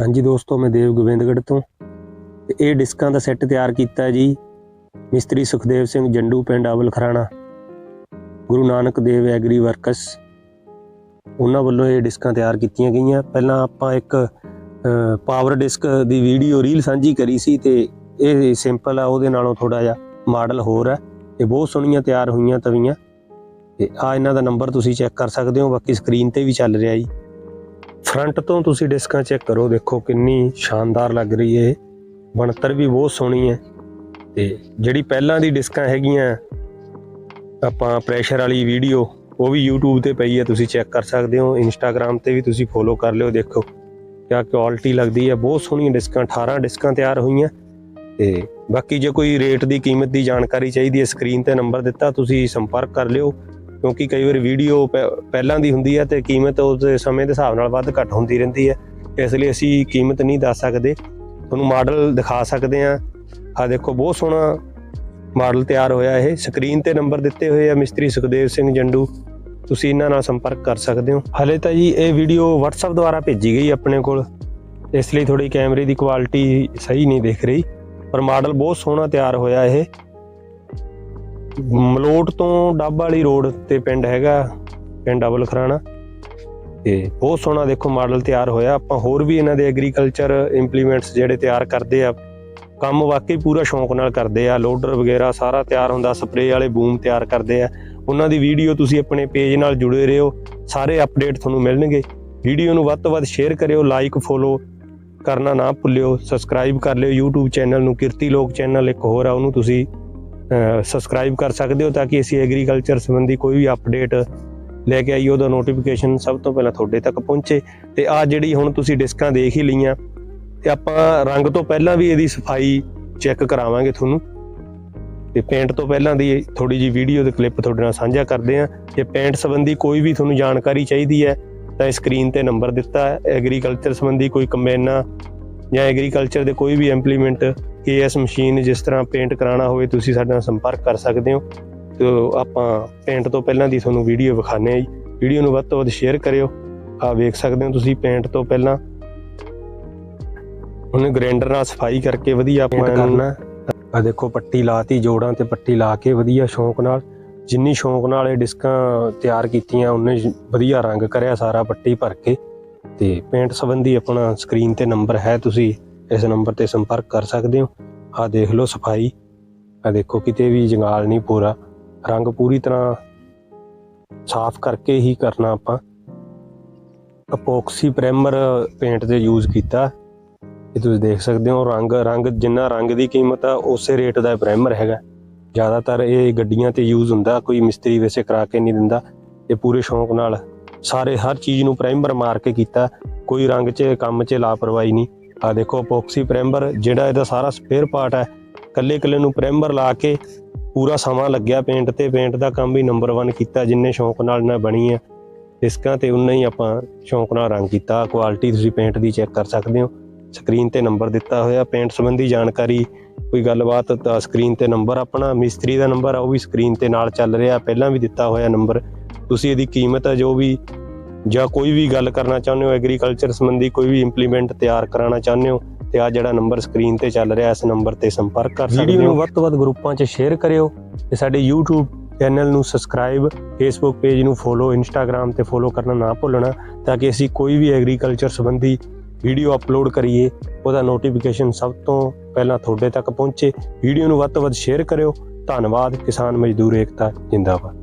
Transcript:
ਹਾਂਜੀ ਦੋਸਤੋ, ਮੈਂ ਦੇਵ ਗੋਬਿੰਦਗੜ੍ਹ ਤੋਂ। ਤੇ ਇਹ ਡਿਸਕਾਂ ਦਾ ਸੈੱਟ ਤਿਆਰ ਕੀਤਾ ਹੈ ਜੀ। ਮਿਸਤਰੀ ਸੁਖਦੇਵ ਸਿੰਘ ਜੰਡੂ, ਪਿੰਡ Awal Kharana. Guru Nanak Dev agri works. ਉਹਨਾਂ ਵੱਲੋਂ ਇਹ ਡਿਸਕਾਂ ਤਿਆਰ ਕੀਤੀਆਂ ਗਈਆਂ। ਪਹਿਲਾਂ ਆਪਾਂ ਇੱਕ ਪਾਵਰ ਡਿਸਕ ਦੀ ਵੀਡੀਓ ਰੀਲ ਸਾਂਝੀ ਕਰੀ ਸੀ ਤੇ ਇਹ ਸਿੰਪਲ ਆ, ਉਹਦੇ ਨਾਲੋਂ ਥੋੜਾ ਜਿਹਾ ਮਾਡਲ ਹੋਰ ਹੈ। ਇਹ ਬਹੁਤ ਸੋਹਣੀਆਂ ਤਿਆਰ ਹੋਈਆਂ ਤਵੀਆਂ। ਤੇ ਆ ਇਹਨਾਂ ਦਾ ਨੰਬਰ ਤੁਸੀਂ ਚੈੱਕ ਕਰ ਸਕਦੇ ਹੋ, ਬਾਕੀ ਸਕਰੀਨ ਤੇ ਵੀ ਚੱਲ ਰਿਹਾ ਜੀ। ਫਰੰਟ ਤੋਂ ਤੁਸੀਂ ਡਿਸਕਾਂ ਚੈੱਕ ਕਰੋ, ਦੇਖੋ ਕਿੰਨੀ ਸ਼ਾਨਦਾਰ ਲੱਗ ਰਹੀ ਹੈ ਬਣਤਰ ਵੀ ਬਹੁਤ ਸੋਹਣੀ ਹੈ ਤੇ ਜਿਹੜੀ ਪਹਿਲਾਂ ਦੀ ਡਿਸਕਾਂ ਹੈਗੀਆਂ, ਆਪਾਂ ਪ੍ਰੈਸ਼ਰ ਵਾਲੀ ਵੀਡੀਓ, ਉਹ ਵੀ YouTube ਤੇ ਪਈ ਹੈ ਤੁਸੀਂ ਚੈੱਕ ਕਰ ਸਕਦੇ ਹੋ। Instagram ਤੇ ਵੀ ਤੁਸੀਂ ਫੋਲੋ ਕਰ ਲਿਓ, ਦੇਖੋ ਕਿਆ ਕੁਆਲਿਟੀ ਲੱਗਦੀ ਹੈ ਬਹੁਤ ਸੋਹਣੀਆਂ ਡਿਸਕਾਂ 18 ਡਿਸਕਾਂ ਤਿਆਰ ਹੋਈਆਂ। ਤੇ ਬਾਕੀ ਜੇ ਕੋਈ ਰੇਟ ਦੀ ਕੀਮਤ ਦੀ ਜਾਣਕਾਰੀ ਚਾਹੀਦੀ ਹੈ ਸਕਰੀਨ ਤੇ ਨੰਬਰ ਦਿੱਤਾ, ਤੁਸੀਂ ਸੰਪਰਕ ਕਰ ਲਿਓ। ਕਿਉਂਕਿ ਕਈ ਵਾਰ ਵੀਡੀਓ ਪਹਿਲਾਂ ਦੀ ਹੁੰਦੀ ਹੈ ਤੇ ਕੀਮਤ ਉਸ ਸਮੇਂ ਦੇ ਹਿਸਾਬ ਨਾਲ ਵੱਧ ਘੱਟ ਹੁੰਦੀ ਰਹਿੰਦੀ ਹੈ। ਇਸ ਲਈ ਅਸੀਂ ਕੀਮਤ ਨਹੀਂ ਦੱਸ ਸਕਦੇ। ਤੁਹਾਨੂੰ ਮਾਡਲ ਦਿਖਾ ਸਕਦੇ ਆ ਆ ਦੇਖੋ, ਬਹੁਤ ਸੋਹਣਾ ਮਾਡਲ ਤਿਆਰ ਹੋਇਆ ਇਹ। ਸਕਰੀਨ ਤੇ ਨੰਬਰ ਦਿੱਤੇ ਹੋਏ ਆ ਮਿਸਤਰੀ ਸੁਖਦੇਵ ਸਿੰਘ ਜੰਡੂ। ਤੁਸੀਂ ਇਹਨਾਂ ਨਾਲ ਸੰਪਰਕ ਕਰ ਸਕਦੇ ਹੋ। ਹਲੇ ਤਾਂ ਜੀ ਇਹ ਵੀਡੀਓ WhatsApp ਦੁਆਰਾ ਭੇਜੀ ਗਈ ਆਪਣੇ ਕੋਲ। ਇਸ ਲਈ ਥੋੜੀ ਕੈਮਰੇ ਦੀ ਕੁਆਲਿਟੀ ਸਹੀ ਨਹੀਂ ਦਿਖ ਰਹੀ। ਪਰ ਮਾਡਲ ਬਹੁਤ ਸੋਹਣਾ ਤਿਆਰ ਹੋਇਆ ਇਹ। ਮਲੋਟ ਤੋਂ ਡੱਬ ਵਾਲੀ ਰੋਡ ਤੇ ਪਿੰਡ ਹੈਗਾ, ਪਿੰਡ ਅਬਲ ਖਰਾਣਾ। ਤੇ ਬਹੁਤ ਸੋਹਣਾ ਦੇਖੋ ਮਾਡਲ ਤਿਆਰ ਹੋਇਆ। ਆਪਾਂ ਹੋਰ ਵੀ ਇਹਨਾਂ ਦੇ ਐਗਰੀਕਲਚਰ ਇੰਪਲੀਮੈਂਟਸ ਜਿਹੜੇ ਤਿਆਰ ਕਰਦੇ ਆ, ਕੰਮ ਵਾਕਈ ਪੂਰਾ ਸ਼ੌਂਕ ਨਾਲ ਕਰਦੇ ਆ। ਲੋਡਰ ਵਗੈਰਾ ਸਾਰਾ ਤਿਆਰ ਹੁੰਦਾ, ਸਪਰੇਅ ਵਾਲੇ ਬੂਮ ਤਿਆਰ ਕਰਦੇ ਆ। ਉਹਨਾਂ ਦੀ ਵੀਡੀਓ ਤੁਸੀਂ ਆਪਣੇ ਪੇਜ ਨਾਲ ਜੁੜੇ ਰਹੋ, ਸਾਰੇ ਅਪਡੇਟ ਤੁਹਾਨੂੰ ਮਿਲਣਗੇ। ਵੀਡੀਓ ਨੂੰ ਵੱਧ ਤੋਂ ਵੱਧ ਸ਼ੇਅਰ ਕਰਿਓ ਲਾਈਕ ਫੋਲੋ ਕਰਨਾ ਨਾ ਭੁੱਲਿਓ ਸਬਸਕ੍ਰਾਈਬ ਕਰ ਲਿਓ। YouTube ਚੈਨਲ ਨੂੰ ਕਿਰਤੀ ਲੋਕ ਚੈਨਲ ਇੱਕ ਹੋਰ ਆ, ਉਹਨੂੰ ਤੁਸੀਂ ਸਬਸਕ੍ਰਾਈਬ ਕਰ ਸਕਦੇ ਹੋ ਤਾਂ ਕਿ ਅਸੀਂ ਐਗਰੀਕਲਚਰ ਸੰਬੰਧੀ ਕੋਈ ਵੀ ਅਪਡੇਟ ਲੈ ਕੇ ਆਈਏ, ਉਹਦਾ ਨੋਟੀਫਿਕੇਸ਼ਨ ਸਭ ਤੋਂ ਪਹਿਲਾਂ ਤੁਹਾਡੇ ਤੱਕ ਪਹੁੰਚੇ। ਤੇ ਆ ਜਿਹੜੀ ਹੁਣ ਤੁਸੀਂ ਡਿਸਕਾਂ ਦੇਖ ਹੀ ਲਈਆਂ, ਤੇ ਆਪਾਂ ਰੰਗ ਤੋਂ ਪਹਿਲਾਂ ਵੀ ਇਹਦੀ ਸਫ਼ਾਈ ਚੈੱਕ ਕਰਾਵਾਂਗੇ ਤੁਹਾਨੂੰ। ਤੇ ਪੇਂਟ ਤੋਂ ਪਹਿਲਾਂ ਦੀ ਥੋੜੀ ਜੀ ਵੀਡੀਓ ਤੇ ਕਲਿੱਪ ਤੁਹਾਡੇ ਨਾਲ ਸਾਂਝਾ ਕਰਦੇ ਆਂ ਜੇ ਪੇਂਟ ਸੰਬੰਧੀ ਕੋਈ ਵੀ ਤੁਹਾਨੂੰ ਜਾਣਕਾਰੀ ਚਾਹੀਦੀ ਹੈ, ਤਾਂ ਸਕਰੀਨ ਤੇ ਨੰਬਰ ਦਿੱਤਾ ਹੈ। ਐਗਰੀਕਲਚਰ ਸੰਬੰਧੀ ਕੋਈ ਕੰਬਾਈਨਾਂ ਜਾਂ ਐਗਰੀਕਲਚਰ ਦੇ ਕੋਈ ਵੀ ਇੰਪਲੀਮੈਂਟ ਕੇਐਸ ਮਸ਼ੀਨ ਜਿਸ ਤਰ੍ਹਾਂ ਪੇਂਟ ਕਰਾਉਣਾ ਹੋਵੇ ਤੁਸੀਂ ਸਾਡੇ ਨਾਲ ਸੰਪਰਕ ਕਰ ਸਕਦੇ ਹੋ। ਤੇ ਆਪਾਂ ਪੇਂਟ ਤੋਂ ਪਹਿਲਾਂ ਦੀ ਤੁਹਾਨੂੰ ਵੀਡੀਓ ਵਿਖਾਣੇ ਆ ਜੀ। ਵੀਡੀਓ ਨੂੰ ਵੱਧ ਤੋਂ ਵੱਧ ਸ਼ੇਅਰ ਕਰਿਓ। ਆ ਵੇਖ ਸਕਦੇ ਹੋ ਤੁਸੀਂ ਪੇਂਟ ਤੋਂ ਪਹਿਲਾਂ। ਉਹਨੇ ਗ੍ਰਾਈਂਡਰ ਨਾਲ ਸਫ਼ਾਈ ਕਰਕੇ ਵਧੀਆ ਆਪਾਂ ਕਰਨਾ। ਆ ਦੇਖੋ ਪੱਟੀ ਲਾਤੀ ਜੋੜਾਂ ਤੇ ਪੱਟੀ ਲਾ ਕੇ ਵਧੀਆ ਸ਼ੌਂਕ ਨਾਲ। ਜਿੰਨੀ ਸ਼ੌਂਕ ਨਾਲ ਇਹ ਡਿਸਕਾਂ ਤਿਆਰ ਕੀਤੀਆਂ ਉਹਨੇ ਵਧੀਆ ਰੰਗ ਕਰਿਆ ਸਾਰਾ ਪੱਟੀ ਭਰ ਕੇ। ਤੇ ਪੇਂਟ ਸੰਬੰਧੀ ਆਪਣਾ ਸਕਰੀਨ ਤੇ ਨੰਬਰ ਹੈ, ਤੁਸੀਂ ਇਸ ਨੰਬਰ ਤੇ ਸੰਪਰਕ ਕਰ ਸਕਦੇ ਹੋ। ਆ ਦੇਖ ਲਓ ਸਫ਼ਾਈ। ਆ ਦੇਖੋ ਕਿਤੇ ਵੀ ਜੰਗਾਲ ਨਹੀਂ ਪੂਰਾ। ਰੰਗ ਪੂਰੀ ਤਰ੍ਹਾਂ ਸਾਫ਼ ਕਰਕੇ ਹੀ ਕਰਨਾ ਆਪਾਂ। ਅਪੋਕਸੀ ਪ੍ਰਾਈਮਰ ਪੇਂਟ ਤੇ ਯੂਜ਼ ਕੀਤਾ। ਇਹ ਤੁਸੀਂ ਦੇਖ ਸਕਦੇ ਹੋ ਰੰਗ। ਰੰਗ ਜਿੰਨਾ ਰੰਗ ਦੀ ਕੀਮਤ ਆ, ਉਸੇ ਰੇਟ ਦਾ ਪ੍ਰਾਈਮਰ ਹੈਗਾ। ਜ਼ਿਆਦਾਤਰ ਇਹ ਗੱਡੀਆਂ ਤੇ ਯੂਜ਼ ਹੁੰਦਾ, ਕੋਈ ਮਿਸਤਰੀ ਵੈਸੇ ਕਰਾ ਕੇ ਨਹੀਂ ਦਿੰਦਾ। ਇਹ ਪੂਰੇ ਸ਼ੌਂਕ ਨਾਲ ਸਾਰੇ ਹਰ ਚੀਜ਼ ਨੂੰ ਪ੍ਰਾਈਮਰ ਮਾਰ ਕੇ ਕੀਤਾ। ਕੋਈ ਰੰਗ 'ਚ, ਕੰਮ 'ਚ ਲਾਪਰਵਾਹੀ ਨਹੀਂ। ਆ ਦੇਖੋ ਪੋਕਸੀ ਪ੍ਰਾਈਮਰ ਜਿਹੜਾ ਇਹਦਾ ਸਾਰਾ ਸਪੇਅਰ ਪਾਰਟ ਹੈ। ਕੱਲੇ ਕੱਲੇ ਨੂੰ ਪ੍ਰਾਈਮਰ ਲਾ ਕੇ ਪੂਰਾ ਸਮਾਂ ਲੱਗਿਆ ਪੇਂਟ ਤੇ। ਪੇਂਟ ਦਾ ਕੰਮ ਵੀ ਨੰਬਰ 1 ਕੀਤਾ, ਜਿੰਨੇ ਸ਼ੌਂਕ ਨਾਲ ਨਾ ਬਣੀ ਆ। ਡਿਸਕਾਂ ਤੇ ਉਨਾ ਹੀ ਆਪਾਂ ਸ਼ੌਂਕ ਨਾਲ ਰੰਗ ਕੀਤਾ। ਕੁਆਲਿਟੀ ਤੁਸੀਂ ਪੇਂਟ ਦੀ ਚੈੱਕ ਕਰ ਸਕਦੇ ਹੋ। ਸਕਰੀਨ ਤੇ ਨੰਬਰ ਦਿੱਤਾ ਹੋਇਆ। ਪੇਂਟ ਸੰਬੰਧੀ ਜਾਣਕਾਰੀ, ਕੋਈ ਗੱਲਬਾਤ ਤਾਂ ਸਕਰੀਨ ਤੇ ਨੰਬਰ ਆਪਣਾ। ਮਿਸਤਰੀ ਦਾ ਨੰਬਰ ਆ, ਉਹ ਵੀ ਸਕਰੀਨ ਤੇ ਨਾਲ ਚੱਲ ਰਿਹਾ। ਪਹਿਲਾਂ ਵੀ ਦਿੱਤਾ ਹੋਇਆ ਨੰਬਰ ਤੁਸੀਂ ਇਹਦੀ ਕੀਮਤ ਹੈ ਜੋ ਵੀ ਜਾਂ ਕੋਈ ਵੀ ਗੱਲ ਕਰਨਾ ਚਾਹੁੰਦੇ ਹੋ ਐਗਰੀਕਲਚਰ ਸੰਬੰਧੀ ਕੋਈ ਵੀ ਇੰਪਲੀਮੈਂਟ ਤਿਆਰ ਕਰਾਉਣਾ ਚਾਹੁੰਦੇ ਹੋ ਤੇ ਆ ਜਿਹੜਾ ਨੰਬਰ ਸਕਰੀਨ ਤੇ ਚੱਲ ਰਿਹਾ ਇਸ ਨੰਬਰ ਤੇ ਸੰਪਰਕ ਕਰ ਸਕਦੇ ਹੋ। ਵੀਡੀਓ ਨੂੰ ਵੱਧ ਤੋਂ ਵੱਧ ਗਰੁੱਪਾਂ 'ਚ ਸ਼ੇਅਰ ਕਰਿਓ ਤੇ ਸਾਡੇ YouTube ਚੈਨਲ ਨੂੰ ਸਬਸਕ੍ਰਾਈਬ Facebook ਪੇਜ ਨੂੰ ਫੋਲੋ Instagram ਤੇ ਫੋਲੋ ਕਰਨਾ ਨਾ ਭੁੱਲਣਾ ਤਾਂ ਕਿ ਅਸੀਂ ਕੋਈ ਵੀ ਐਗਰੀਕਲਚਰ ਸੰਬੰਧੀ ਵੀਡੀਓ ਅਪਲੋਡ ਕਰੀਏ ਉਹਦਾ ਨੋਟੀਫਿਕੇਸ਼ਨ ਸਭ ਤੋਂ ਪਹਿਲਾਂ ਤੁਹਾਡੇ ਤੱਕ ਪਹੁੰਚੇ। ਵੀਡੀਓ ਨੂੰ ਵੱਧ ਤੋਂ ਵੱਧ ਸ਼ੇਅਰ ਕਰਿਓ। ਧੰਨਵਾਦ ਕਿਸਾਨ ਮਜ਼ਦੂਰ ਏਕਤਾ ਜਿੰਦਾਬਾਦ।